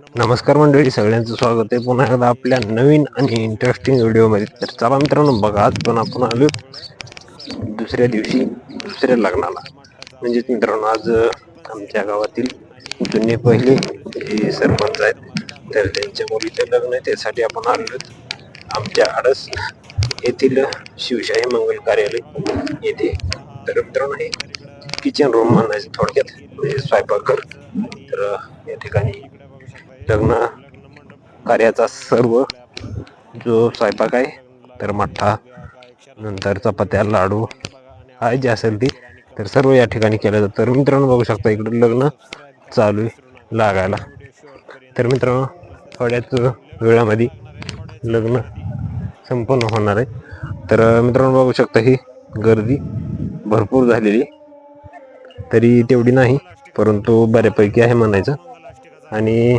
नमस्कार मंडळी सगळ्यांचं स्वागत आहे. पुन्हा एकदा आपल्या नवीन आणि इंटरेस्टिंग व्हिडिओमध्ये. तर चला मित्रांनो बघा आज पण आपण आलो दुसऱ्या दिवशी दुसऱ्या लग्नाला. म्हणजेच मित्रांनो आज आमच्या गावातील जुने पहिले जे सरपंच आहेत. तर त्यांच्या मुलीचं लग्न आहे त्यासाठी आपण आलो आमच्या आडस येथील शिवशाही मंगल कार्यालय येथे. तर मित्रांनो हे किचन रूम म्हणायचं थोडक्यात. म्हणजे स्वयंपाकघर. तर या ठिकाणी लग्न कार्याचा सर्व जो स्वयंपाक आहे तर मठ्ठा नंतर चपात्या लाडू आहे जे असेल ती तर सर्व या ठिकाणी केलं जातं. तर मित्रांनो बघू शकता इकडं लग्न चालू आहे लागायला. तर मित्रांनो थोड्याच वेळामध्ये लग्न संपन्न होणार आहे. तर मित्रांनो बघू शकता ही गर्दी भरपूर झालेली तरी तेवढी नाही परंतु बऱ्यापैकी आहे म्हणायचं. आणि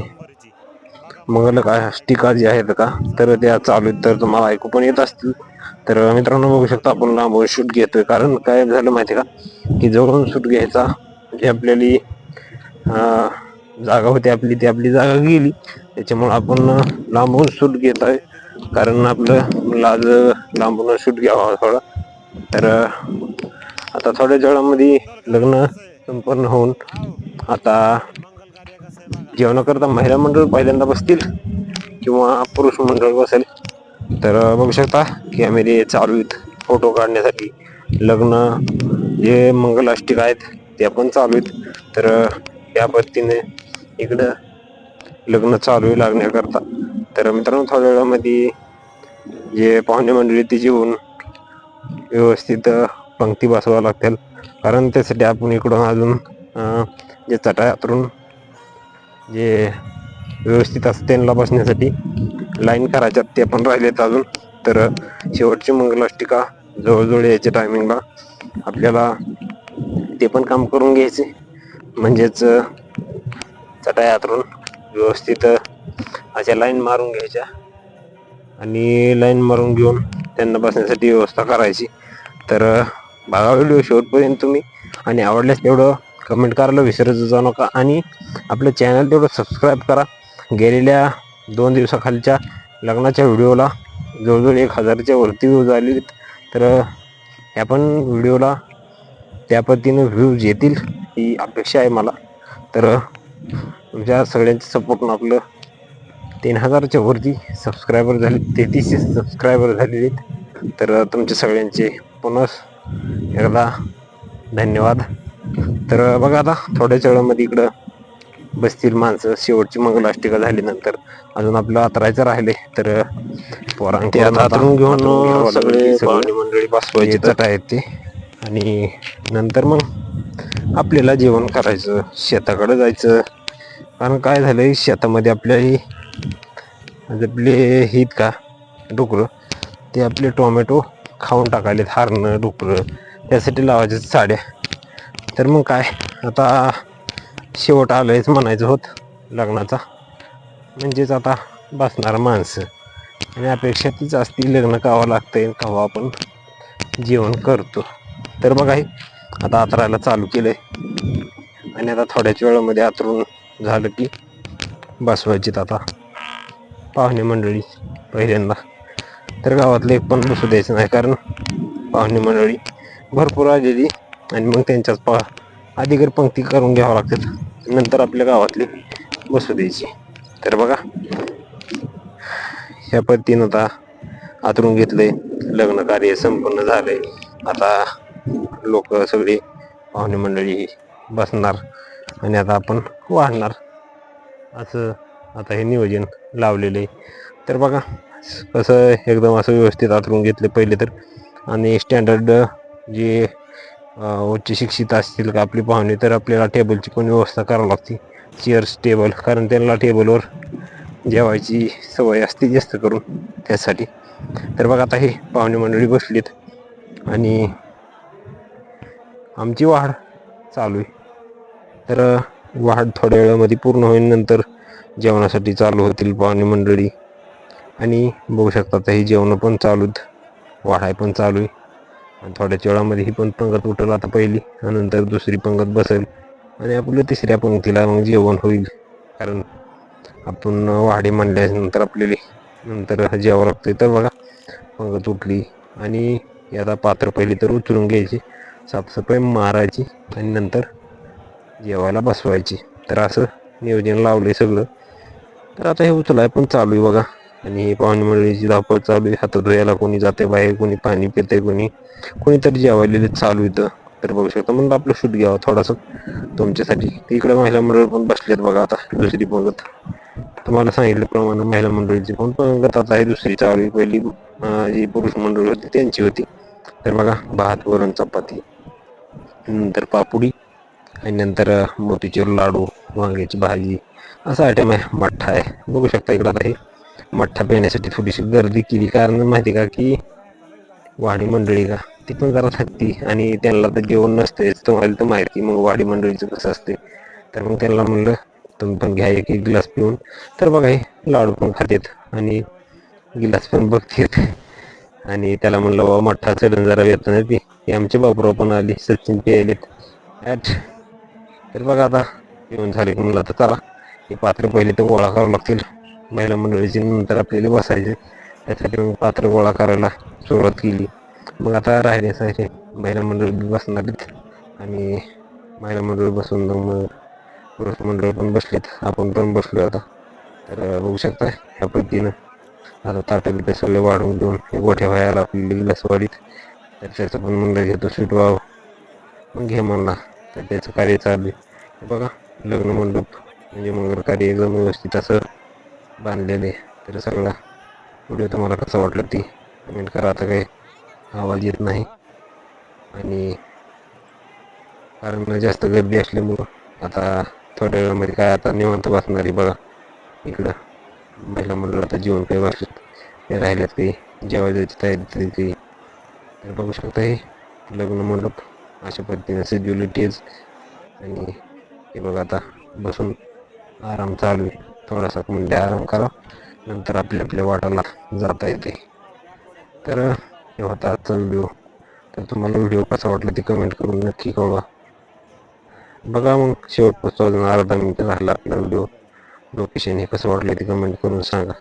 मंगल काय टीका जी आहेत का? तर त्या चालू आहेत. तर तुम्हाला ऐकू पण येत असतील. तर मित्रांनो बघू शकता आपण लांबून शूट घेतोय. कारण काय झालं माहिती का? की जवळून शूट घ्यायचा जी आपल्याली जागा होती आपली ती आपली जागा गेली. त्याच्यामुळे आपण लांबून शूट घेत आहे कारण आपलं लाज लांबून शूट घ्यावा थोडा. तर आता थोड्या वेळामध्ये लग्न संपन्न होऊन आता जेवणाकरता महिला मंडळ पहिल्यांदा बसतील किंवा पुरुष मंडळ बसेल. तर बघू शकता कॅमेरे चालू आहेत फोटो काढण्यासाठी. लग्न जे मंगलाष्टिक आहेत ते पण चालू आहेत. तर या पद्धतीने इकडं लग्न चालू लागण्याकरता. तर मित्रांनो थोड्या वेळामध्ये जे पाहुणे मंडळी ती जेवून व्यवस्थित पंक्ती बसवावं लागतील. कारण त्यासाठी आपण इकडून अजून जे चटाई हातरून जे व्यवस्थित असं त्यांना बसण्यासाठी. लाईन करायच्यात ते पण राहिलेत अजून. तर शेवटची मंगलाष्टिका जवळजवळ यायच्या टायमिंगला आपल्याला ते पण काम करून घ्यायचे. म्हणजेच चटाई हातरून व्यवस्थित अशा लाईन मारून घ्यायच्या. आणि लाईन मारून घेऊन त्यांना बसण्यासाठी व्यवस्था करायची. तर बघा व्हिडिओ शेवटपर्यंत तुम्ही. आणि आवडल्यास तेवढं कमेंट करायला विसरत जाऊ नका. आणि आपलं चॅनल तेवढं सबस्क्राईब करा. गेलेल्या दोन दिवसाखालच्या लग्नाच्या व्हिडिओला जवळजवळ एक हजारच्या वरती व्ह्यूज आले तर ह्या पण व्हिडिओला त्या पद्धतीनं व्ह्यूज येतील ही अपेक्षा आहे मला. तर तुमच्या सगळ्यांच्या सपोर्टनं आपलं. तीन हजारच्या वरती सबस्क्रायबर झाले तेहतीसशे सबस्क्रायबर झालेले आहेत. तर तुमच्या सगळ्यांचे पुन्हा एकदा धन्यवाद. तर बघा आता थोड्याच वेळामध्ये इकडं बसतील माणसं. शेवटची मंगलाष्टिका झाल्यानंतर अजून आपलं आतरायचं राहिले. तर आतरून घेऊन सगळे मंडळी बसवायचे आहेत ते. आणि नंतर मग आपल्याला जेवण करायचं शेताकडे जायचं. कारण काय झालंय शेतामध्ये आपल्या ही आपले हित का डुकरं ते आपले टोमॅटो खाऊन टाकालेत हारणं डुकरं. त्यासाठी लावायचे साड्या. तर मग काय आता शेवट आलंयच म्हणायचं होत लग्नाचा. म्हणजेच आता बसणार माणसं. आणि अपेक्षा तीच असती लग्न कावं लागतंय कावा आपण जेवण करतो. तर बघा हे आता आतरायला चालू केलंय. आणि आता थोड्याच वेळामध्ये आतरून झालं की बसवायचीत आता पाहुणे मंडळी पहिल्यांदा. तर गावातलं एक पण बसू द्यायचं नाही कारण पाहुणे मंडळी भरपूर आलेली. आणि मग त्यांच्याच प अधिकर पंक्ती करून घ्यावं लागतात नंतर आपल्या गावातली बसू द्यायची. तर बघा ह्या पद्धतीनं आता आतरून घेतलंय. लग्न कार्य संपन्न झालंय. आता लोक सगळी पाहुणे मंडळी बसणार आणि आता आपण वाढणार असं आता हे नियोजन लावलेलं आहे. तर बघा कसं एकदम असं व्यवस्थित आतरून घेतलं पहिले तर आणि स्टँडर्ड जे उच्च शिक्षित असतील का आपली पाहुणे तर आपल्याला टेबलची पण व्यवस्था करावी लागते. चेअर्स टेबल कारण त्यांना टेबलवर जेवायची सवय असते जास्त करून त्यासाठी. तर बघा आता हे पाहुणे मंडळी बसलीत आणि आमची वाढ चालू आहे. तर वाढ थोड्या वेळामध्ये पूर्ण होईल नंतर जेवणासाठी चालू होतील पाहुणे मंडळी. आणि बघू शकता हे जेवणं पण चालू आहेत वाढाय पण चालू आहे. आणि थोड्याच वेळामध्ये ही पण पंगत उठल आता पहिली आणि नंतर दुसरी पंगत बसेल. आणि आपलं तिसऱ्या पंक्तीला मग जेवण होईल. कारण आपण वाढे म्हणल्यानंतर आपल्याला नंतर जेवावं लागतं तर बघा पंगत उठली आणि आता पात्र पहिली तर उचलून घ्यायची साफसफाई मारायची आणि नंतर जेवायला बसवायची. तर असं नियोजन लावलंय सगळं. तर आता हे उचलाय पण चालू आहे बघा. आणि हे पाहुणे मंडळीची धापळ चालू आहे. हातात धुयाला कोणी जाते बाहेर कोणी पाणी पिते कोणी कोणीतरी जेवायलेले चालू इथं. तर बघू शकता म्हणून आपलं शूट घ्यावं थोडंसं तुमच्यासाठी. इकडे महिला मंडळ पण बसलेत बघा आता दुसरी पंगत तुम्हाला सांगितल्याप्रमाणे महिला मंडळीची पण पंगत आता आहे दुसरी चालू आहे. पहिली जी पुरुष मंडळी होती त्यांची होती. तर बघा भात वरण चपाती नंतर पापुडी आणि नंतर मोतीचूर लाडू वांग्याची भाजी. असा आयटम आहे मठ्ठा आहे. बघू शकता इकडं आता हे. मठ्ठा पिण्यासाठी थोडीशी गर्दी केली. कारण माहिती का की वाडी मंडळी का ती पण जरा थकती आणि त्यांना तर जेवण नसते तुम्हाला तर माहिती मग वाडी मंडळीचं कसं असते तर मग त्यांना म्हणलं तुम्ही पण घ्या एक एक गिलास पिऊन. तर बघा हे लाडू पण खातेत आणि गिलास पण बघतेत. आणि त्याला म्हणलं बाबा मठ्ठा चढून जरा येत नाही ती. आमचे बापराव पण आली सचिन प्यायलेत. ॲट. तर बघा आता पिऊन झाले. म्हणलं तर चला हे पात्र पहिले तर गोळा करावं लागतील. महिला मंडळीची नंतर आपल्याला बसायचे. त्यासाठी मग पात्र गोळा करायला सुरुवात केली. मग आता राहिले सायचे महिला मंडळी बसणार आहेत आणि महिला मंडळी बसून मग पुरुष मंडळ पण बसलेत. आपण पण बसलो आता. तर बघू शकता ह्या पद्धतीनं. आता ताटं बिटं सगळे वाढवून देऊन हे गोठ्या व्हायला आपली गिलासवाडीत तर त्याचं पण म्हणलं घेतो सुट व्हावं मग घे म्हणला. तर त्याचं कार्य चालू आहे. बघा लग्न मंडप. म्हणजे मग कार्य एकदम व्यवस्थित असं बांधलेले तर सगळा व्हिडिओ तुम्हाला कसं वाटलं ती कमेंट करा. आता काही आवाज येत नाही. आणि कारण जास्त गर्दी असल्यामुळं आता थोड्या वेळामध्ये काय आता निवांत बसणार आहे बघा. इकडं महिला मंडळ आता जेवण काही बसलेत ते राहिल्यात काही. जेवायची तयारी तरी काही. तर बघू शकता हे लग्न मंडप अशा पद्धतीने सजवली आणि हे बघा आता बसून आराम चालू आहे. थोडासा म्हणजे आराम करा. नंतर आपल्या आपल्या वाटाला जाता येते. तर हे होता आजचा व्हिडिओ. तर तुम्हाला व्हिडिओ कसा वाटला ते कमेंट करून नक्की कळवा. बघा मग शेवटपासून अजून अर्धा मिनिट झाला आपला व्हिडिओ. लोकेशन हे कसं वाटलं ते कमेंट करून सांगा.